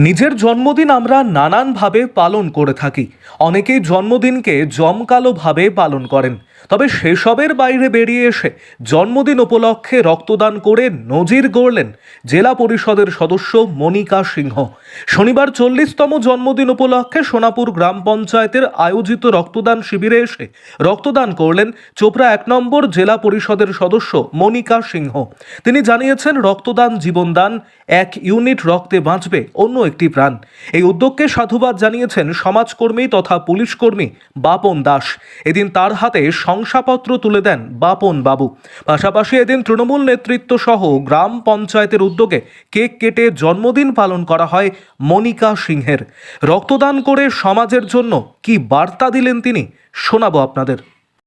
নিজের জন্মদিন আমরা নানানভাবে পালন করে থাকি। অনেকেই জন্মদিনকে জমকালোভাবে পালন করেন। তবে সেসবের বাইরে বেরিয়ে এসে জন্মদিন উপলক্ষে রক্তদান করে নজির গড়লেন জেলা পরিষদের সদস্য মনিকা সিংহ। শনিবার চল্লিশতম জন্মদিন উপলক্ষে সোনাপুর গ্রাম পঞ্চায়েতের আয়োজিত রক্তদান শিবিরে এসে রক্তদান করলেন চোপড়া এক নম্বর জেলা পরিষদের সদস্য মনিকা সিংহ। তিনি জানিয়েছেন, রক্তদান জীবনদান, এক ইউনিট রক্তে বাঁচবে, অন্য একটি প্রাণ। এই উদ্যোগকে সাধুবাদ জানিয়েছেন সমাজকর্মী তথা পুলিশকর্মী বাপন দাস। এদিন তার হাতে শংসাপত্র তুলে দেন বাপন বাবু। পাশাপাশি এদিন তৃণমূল নেতৃত্ব সহ গ্রাম পঞ্চায়েতের উদ্যোগে কেক কেটে জন্মদিন পালন করা হয় মনিকা সিংহের। রক্তদান করে সমাজের জন্য কি বার্তা দিলেন তিনি, শোনাবো আপনাদের।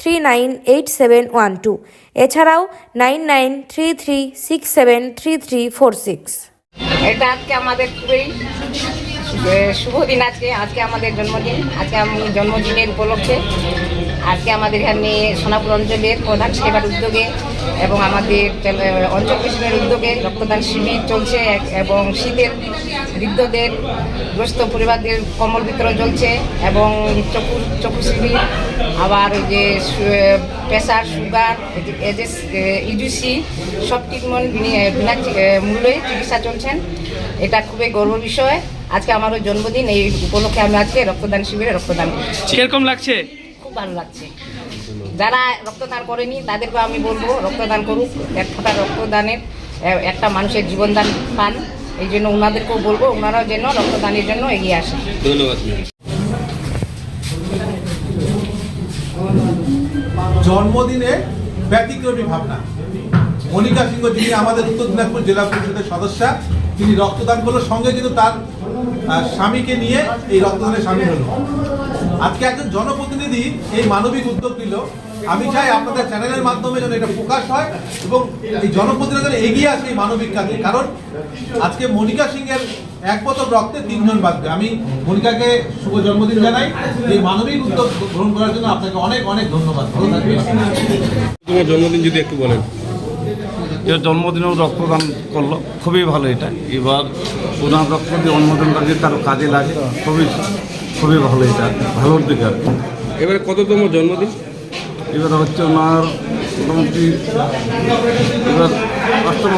three nine eight seven one two এছাড়াও nine nine three three six seven three three four six এটা আজকে আমাদের খুবই শুভ দিন আজকে। আজকে আমাদের জন্মদিন। আজকে আমি জন্মদিনের উপলক্ষে আজকে আমাদের এখানে সোনাপুর অঞ্চলের প্রধান সেবার উদ্যোগে এবং আমাদের অঞ্চল কৃষ্ণের উদ্যোগে রক্তদান শিবির চলছে এবং শীতের বৃদ্ধদের গ্রস্ত পরিবারদের কম্বল বিতরণ চলছে এবং চকু চকু শিবির, আবার যে প্রেশার সুগার এজেস ইউডিসি সব ট্রিটমেন্ট বিনা- মূল্যে চিকিৎসা চলছেন। এটা খুবই গর্ব বিষয়। আজকে আমারও জন্মদিন, এই উপলক্ষে আমি আজকে রক্তদান শিবিরে রক্তদান করছি। কীরকম লাগছে? খুব ভালো লাগছে। যারা রক্তদান করেনি তাদেরকে আমি বলব রক্তদান করুক এক ফোঁটা রক্তদানের একটা মানুষের জীবনদান পান। এই জন্য ওনাদেরকেও বলব ওনারাও যেন রক্তদানের জন্য এগিয়ে আসে ধন্যবাদ জন্মদিনে ব্যতিক্রমী ভাবনা। মনিকা সিংহ যিনি আমাদের উত্তর দিনাজপুর জেলা পরিষদের সদস্যা তিনি রক্তদান করল সঙ্গে কিন্তু তার স্বামীকে নিয়ে এই রক্তদানে সামিল হলো। আজকে একজন জনপ্রতিনিধি এই মানবিক উদ্যোগ নিল। আমি চাই আপনাদের চ্যানেলের মাধ্যমে যেন এটা প্রকাশ হয় এবং এই জনপ্রতিনিধি যেন এগিয়ে আসে এই মানবিক কাজে। কারণ আজকে মনিকা সিংয়ের এক বোতল রক্তে তিনজন বাঁচবে। আমি মনিকাকে শুভ জন্মদিন জানাই। এই মানবিক উদ্যোগ গ্রহণ করার জন্য আপনাকে অনেক অনেক ধন্যবাদ। ভালো থাকবেন। তোমার জন্মদিন যদি একটু বলেন। এর জন্মদিনেও রক্তদান করল খুবই ভালো এটা। এবার ওনার রক্ত দিয়ে জন্মদিনটা যদি তার কাজে লাগে খুবই খুবই ভালো এটা ভালোর দিকে আর কি। এবারে কততম জন্মদিন এবার হচ্ছে ওনার মোটামুটি এবার অষ্টম